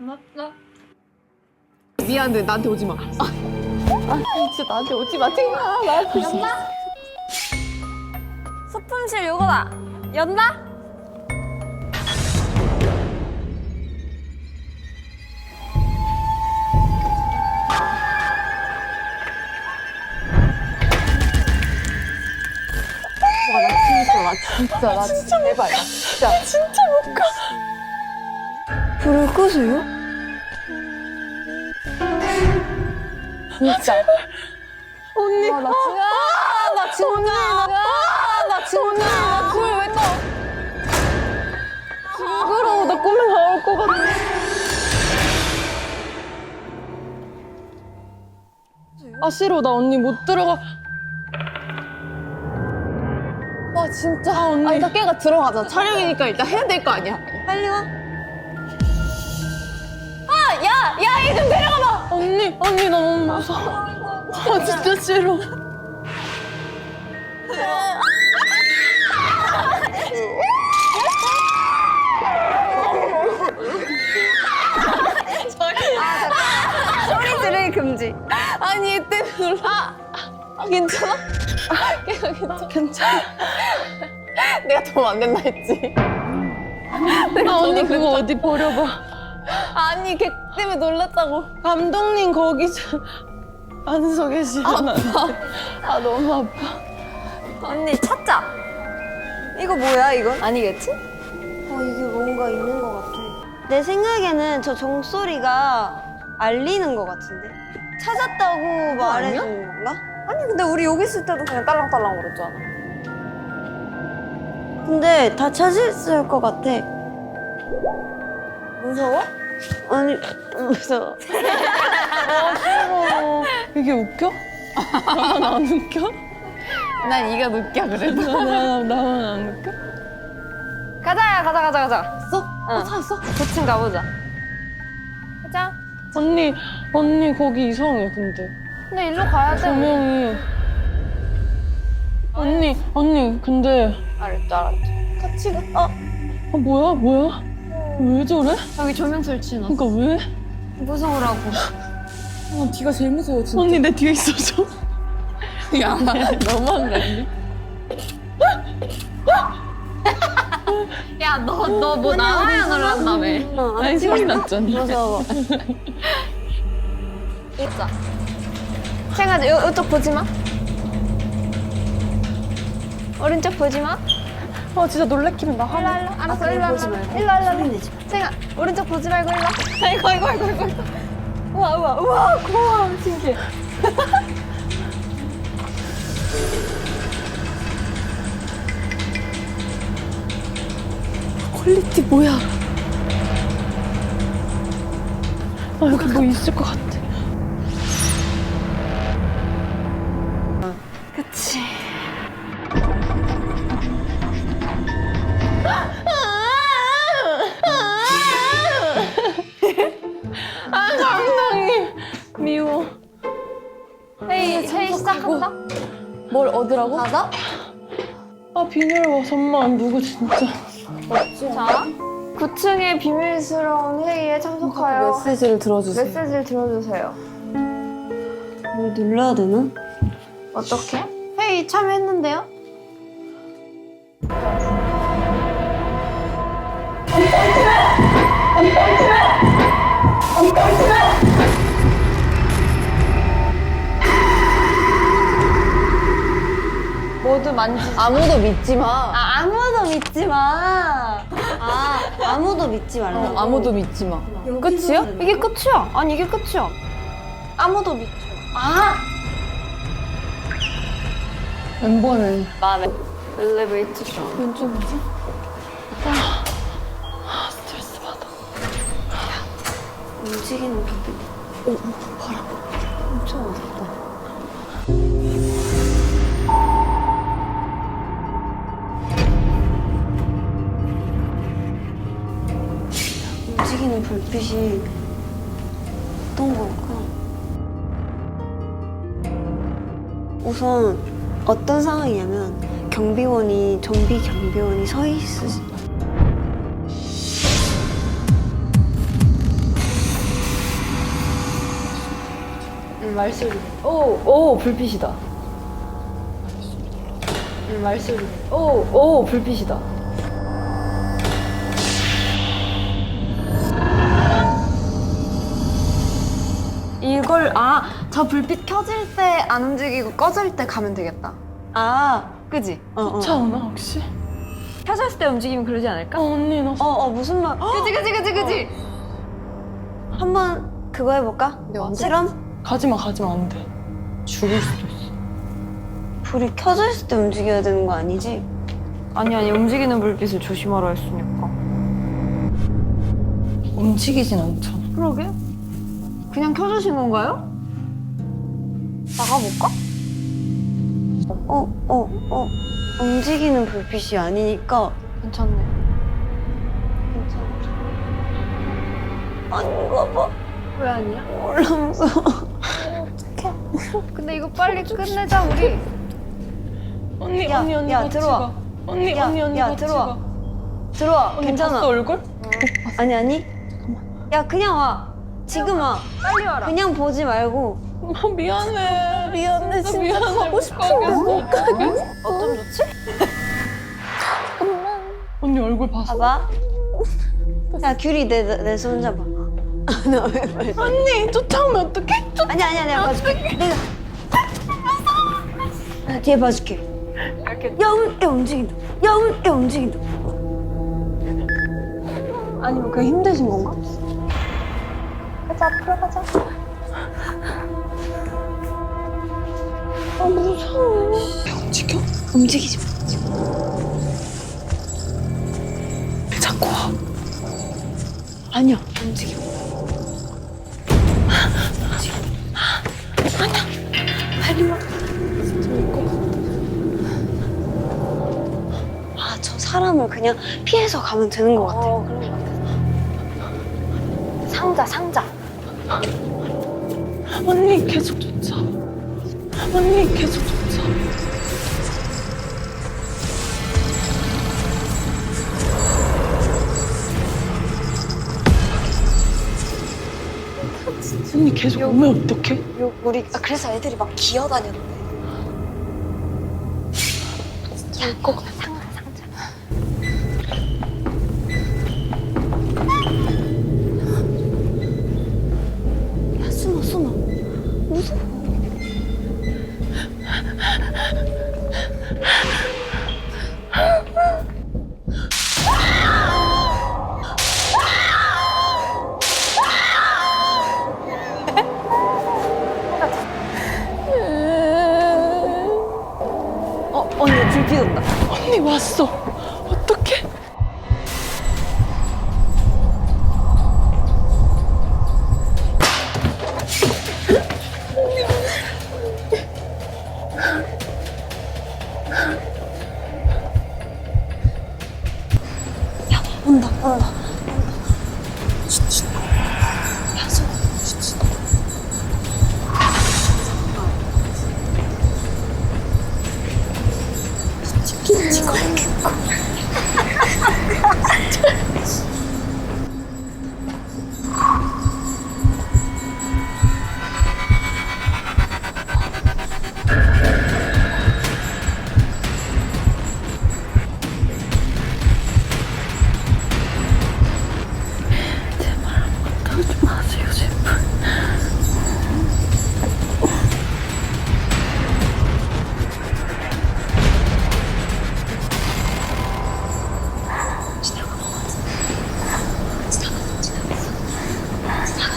고맙다. 미안해 나한테 오지 마. 아, 진짜 나한테 오지 마. 정말 나한테. 연다? 소품실 요거다. 연다? 와, 나 진짜 나 진짜 나 진짜 제발 나 진짜 진짜 못 가. 불을 끄세요? 진짜. 언니. 아, 나 진짜. 아, 나 진짜. 아, 나 진짜. 나 불을 왜 꺼? 징그러워 나 꿈에 나올 것 같아. 아 싫어 나 언니 못 들어가. 와 진짜 아, 언니. 아 일단 깨가 들어가자. 촬영이니까 일단 해야 될 거 아니야. 빨리 와. 아, 야, 야, 얘 좀 데려가 봐. 언니 언니 나 너무 무서워. 아 진짜 싫어. 소리 지르기 금지. 아니 얘 때문에 놀라. 아, 괜찮아? 깨가 괜찮아? 괜찮아. 내가 도움 안 된다 했지. 아 언니 그거 어디 버려봐. 아니 걔 때문에 놀랐다고. 감독님 거기 안서 계시면 안 돼. 아 너무 아파. 언니 찾자. 이거 뭐야 이건? 아니겠지? 어, 이게 뭔가 있는 것 같아. 내 생각에는 저 종소리가 알리는 것 같은데. 찾았다고 말해주는 건가? 아니 근데 우리 여기 있을 때도 그냥 딸랑딸랑 거렸잖아. 근데 다 찾았을 것 같아. 무서워? 아니, 무서워. 어, 이게 웃겨? 나만 안 웃겨? 난 이가 웃겨 그래도. 나, 나 만 안 웃겨? 가자, 가자, 가자, 가자. 써? 어, 찾았어? 고층 가보자. 가자. 언니, 언니 거기 이상해 근데. 근데 일로 가야 돼. 조명이. 언니, 언니 근데 알았지, 알았지. 같이 가. 아, 아 뭐야, 뭐야? 왜 저래? 여기 조명 설치해놨어. 그러니까 왜? 무서우라고. 아, 뒤가 제일 무서워 진짜. 언니 내 뒤에 있어줘. 야, 너무한 거 아니? 야, 너, 너 뭐 나와야 놀란다며. 어, 아니 소리 났잖아. 무서워. 있자. 생각하자. 요, 요쪽 보지 마. 오른쪽 보지 마. 아 진짜 놀래키면 나 일로 화나. 일로. 알았어, 그래, 일로 보지 일로. 말고. 일로 일로. 일로. 생각. 오른쪽 보지 말고 일로. 아이고, 아이고, 아이고, 아이고. 아이고. 우와, 우와, 우와, 고마워. 신기해. 퀄리티 뭐야? 아 여기 뭐 있을 것 같아. 그치. 시작한다? 뭘 얻으라고? 가자. 아 비밀 잠만 누구 진짜. 자. 9층의 비밀스러운 회의에 참석하여 메시지를 들어주세요. 메시지를 들어주세요. 뭘 눌러야 되나? 어떻게? 회의 참여했는데요? 모두 만지. 아무도 믿지 마. 아, 아무도 믿지 마. 아, 아무도 믿지 말라고. 어, 아무도 믿지 마. 끝이야? 이게 끝이야. 아니 이게 끝이야. 아무도 믿지 아 멤버는 마음에 엘리베이터 쇼. 왼쪽이지? 아, 아 스트레스 받아. 마. 움직이는 빛. 오, 봐라. 엄청 어둡다. 불빛이 어떤 걸까? 우선 어떤 상황이냐면 경비원이 좀비 경비원이 서 있을 음, 말소리. 오, 오, 불빛이다. 음, 말소리. 오, 오, 불빛이다. 이걸 아, 저 불빛 켜질 때 안 움직이고 꺼질 때 가면 되겠다. 아, 그지? 어, 어. 쫓아오나 혹시? 켜졌을 때 움직이면 그러지 않을까? 어 언니 나 어, 어, 무슨 말? 그지, 그지, 그지, 그지. 한번 그거 해볼까? 네, 언제? 실험? 가지마 가지마 안 돼. 죽을 수도 있어. 불이 켜져 있을 때 움직여야 되는 거 아니지? 아니 아니 움직이는 불빛을 조심하라 했으니까. 움직이진 않잖아. 그러게. 그냥 켜주신 건가요? 나가볼까? 어, 어, 어. 움직이는 불빛이 아니니까 괜찮네. 괜찮아. 아닌가 봐. 왜 아니야? 몰라, 무서워. 근데 이거 빨리 끝내자 우리. 언니 야, 언니 언니 야, 같이 들어와. 가. 언니 야, 언니 언니 야, 같이 들어와. 가. 들어와. 언니 괜찮아. 봤어 얼굴? 아니, 아니. 야, 그냥 와. 지금 와. 빨리 와라. 그냥 보지 말고. 아, 미안해. 미안해, 나 미안해. 가고 싶어. 어쩜 좋지? 언니 얼굴 봤어? 봐봐. 야, 귤이 내, 내손 잡아. 나왜 말? 언니 쫓아오면 어떡해? 쫓... 아니, 아니야, 내가 봐줄게. 내가. 나 뒤에 봐줄게. 야, 움, 야, 움직인다. 야, 움, 야, 움직인다. 아니면 그게 힘드신 건가? 가자 앞으로 가자. 아, 무서워. 움직여? 움직이지 마. 자꾸 와. 아니야, 움직여. 아, 저 사람을 그냥 피해서 가면 되는 것 같아. 어 그런 거 같아. 상자 상자. 언니 계속 쫓아. 언니 계속 쫓아. 언니 계속 오면 어떡해? 요, 우리, 아, 그래서 애들이 막 기어다녔는데. 야, 꼭 상자, 왔어. 어떡해? 온다, 온다.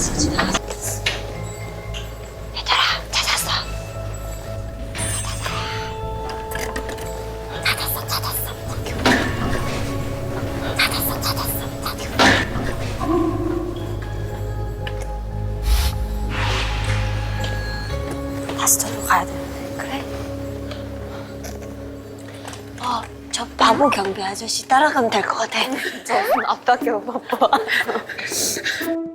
나갔어, 지나갔어. 얘들아, 찾았어. 찾았어, 찾았어. 찾았어, 찾았어. 다시 저로 가야 되는데. 그래. 어, 저 바보 경비 아저씨 따라가면 될 것 같아. 저 앞밖에 못 봐.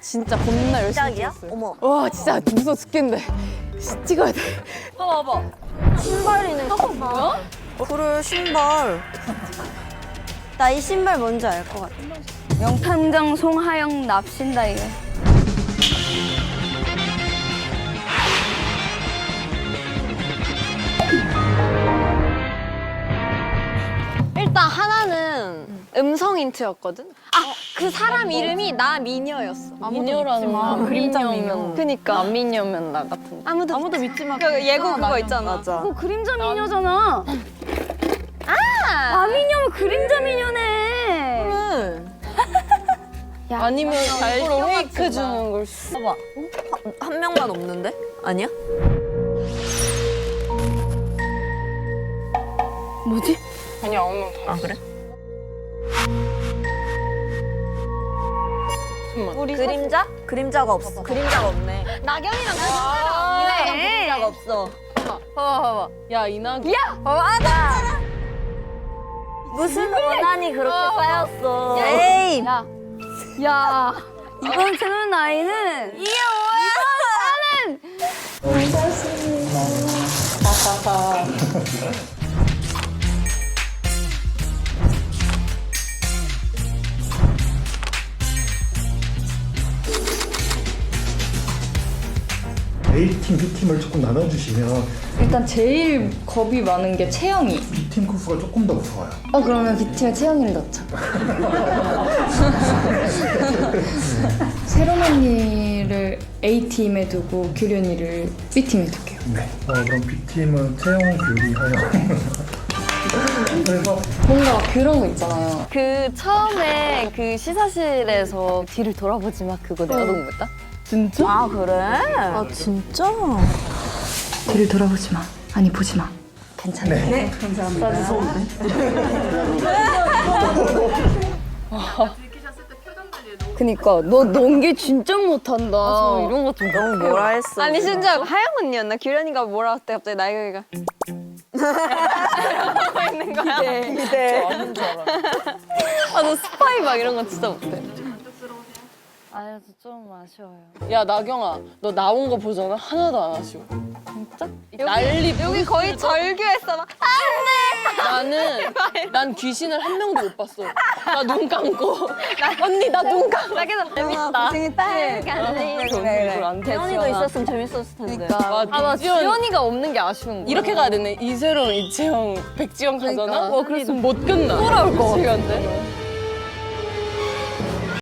진짜 겁나 열심히 찍었어요. 어머. 와 진짜 무서워 죽겠는데. 찍어야 돼. 봐봐 봐. 신발이네. 어, 뭐야? 그래 신발. 나 이 신발 뭔지 알 것 같아. 영탄장 송하영 납신다 이거. 일단 하나는 음성 인트였거든. 그 사람 이름이 나 미녀였어. 미녀라는 거. 그림자 미녀. 그니까 안 미녀면 나 같은. 아무도 아무도 믿지 마. 그 예고 그거 있잖아. 맞아. 그거 그림자 미녀잖아. 아! 아미녀면 그림자 미녀네. 아니면 잘 일부러 페이크 주는 걸 수. 봐봐. 한, 한 명만 없는데? 아니야? 뭐지? 아니 아무. 아 그래? 우리 그림자? 그림자가 없어. 그림자가 없네. 나경이랑 그 아, 사람 그림자가 없어. 봐봐 봐봐. 야 이낙. 야! 봐봐. 나. 무슨 원한이 그렇게 쌓였어. 에이. 야. 야. 이번 채널 나이는 이게 뭐야? 나는 A팀, B팀을 조금 나눠주시면 일단 제일 겁이 많은 게 채영이. B팀 코스가 조금 더 무서워요. 어 그러면 B팀에 채영이를 넣자. 새로운 언니를 A팀에 두고 규리 언니를 B팀에 둘게요. 네. 어, 그럼 B팀은 채영, 규리, 하영. 그래서 뭔가 그런 거 있잖아요. 그 처음에 그 시사실에서 뒤를 돌아보지 마 그거 내가 녹음했다. 진짜? 아 그래? 아 진짜? 뒤를 돌아보지 마. 아니 보지 마. 괜찮아. 네. 그니까 너 연기 진짜 못한다. 저 이런 것좀 너무 뭐라 했어. 아니 심지어 하영 언니였나? 규련이가 뭐라 했대 갑자기 나경이가 하고 있는 거야. 기대. 아너 스파이 막 이런 거 진짜 못해. 아유 좀 아쉬워요. 야 나경아 너 나온 거 보잖아 하나도 안 아쉬워. 진짜? 난리 여기 거의 절규했어 막. 나는 난 귀신을 한 명도 못 봤어. 나 눈 감고 언니 나 눈 감고. 나 계속 재밌다. 고생했다. 이걸 안 태연이도 있었으면 재밌었을 텐데. 아, 아나 지원 지원이가 없는 게 아쉬운 거야. 이렇게 가야 되네. 이세롬, 이채영, 백지영 가잖아. 그러니까. 와 그랬으면 못 끝나. 돌아올 거 같은데.